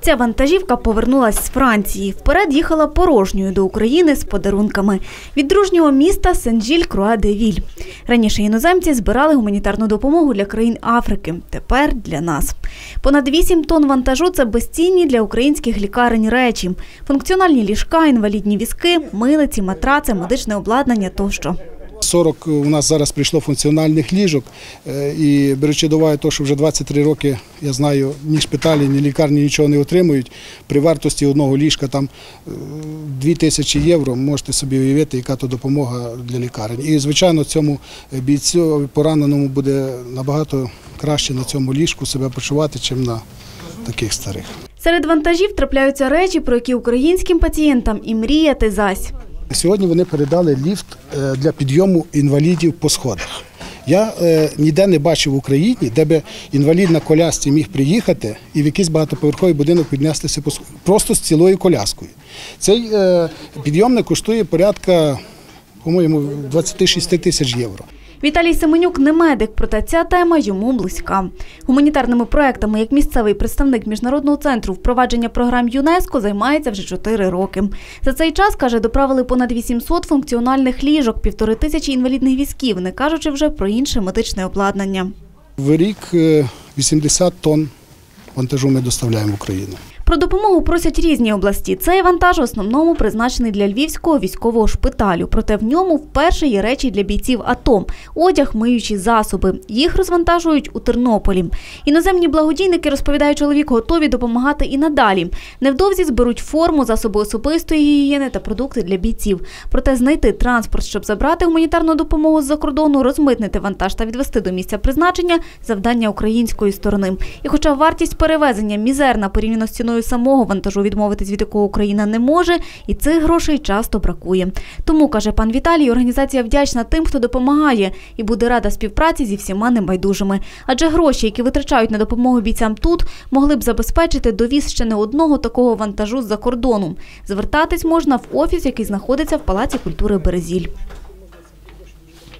Ця вантажівка повернулась з Франції. Вперед їхала порожньою до України з подарунками від дружнього міста Сен-Жіль-Круа-де-Віль. Раніше іноземці збирали гуманітарну допомогу для країн Африки. Тепер для нас. Понад 8 тонн вантажу це безцінні для українських лікарень речі, функціональні ліжка, інвалідні візки, милиці, матраци, медичне обладнання тощо. 40 у нас зараз прийшло функціональних ліжок. е, І беручи до уваги що вже 23 роки, я знаю, ні шпиталі, ні лікарні нічого не отримують. При вартості одного ліжка там 2 тисячі євро, можете собі уявити, яка то допомога для лікарень. І, звичайно, цьому бійцю пораненому буде набагато краще на цьому ліжку себе почувати, ніж на таких старих. Серед вантажів трапляються речі, про які українським пацієнтам і мріяти зась. Сьогодні вони передали ліфт е, для підйому інвалідів по сходах. Я е, ніде не бачив в Україні, де би інвалід на колясці міг приїхати і в якийсь багатоповерховий будинок піднестися по сходах. просто з цілою коляскою. Цей е, підйомник коштує порядка, по-моєму, 26 тисяч євро. Віталій Семенюк не медик, проте ця тема йому близька. Гуманітарними проектами, як місцевий представник міжнародного центру впровадження програм ЮНЕСКО, займається вже 4 роки. За цей час, каже, доправили понад 800 функціональних ліжок, півтори тисячі інвалідних візків, не кажучи вже про інше медичне обладнання. В рік е, 80 тонн вантажу ми доставляємо в Україну. Про допомогу просять різні області. Цей вантаж в основному призначений для львівського військового шпиталю. Проте в ньому вперше є речі для бійців АТО – одяг, миючі засоби. Їх розвантажують у Тернополі. Іноземні благодійники, розповідає чоловік, готові допомагати і надалі. Невдовзі зберуть форму, засоби особистої гігієни та продукти для бійців. Проте знайти транспорт, щоб забрати гуманітарну допомогу з-за кордону, розмитнити вантаж та відвести до місця призначення – завдання української сторони. І хоча вартість перевезення мізерна порівняно з ціною самого вантажу, відмовитись від якого Україна не може, і цих грошей часто бракує. Тому, каже пан Віталій, організація вдячна тим, хто допомагає, і буде рада співпраці зі всіма небайдужими. Адже гроші, які витрачають на допомогу бійцям тут, могли б забезпечити довіз ще не одного такого вантажу з-за кордону. Звертатись можна в офіс, який знаходиться в Палаці культури Березіль.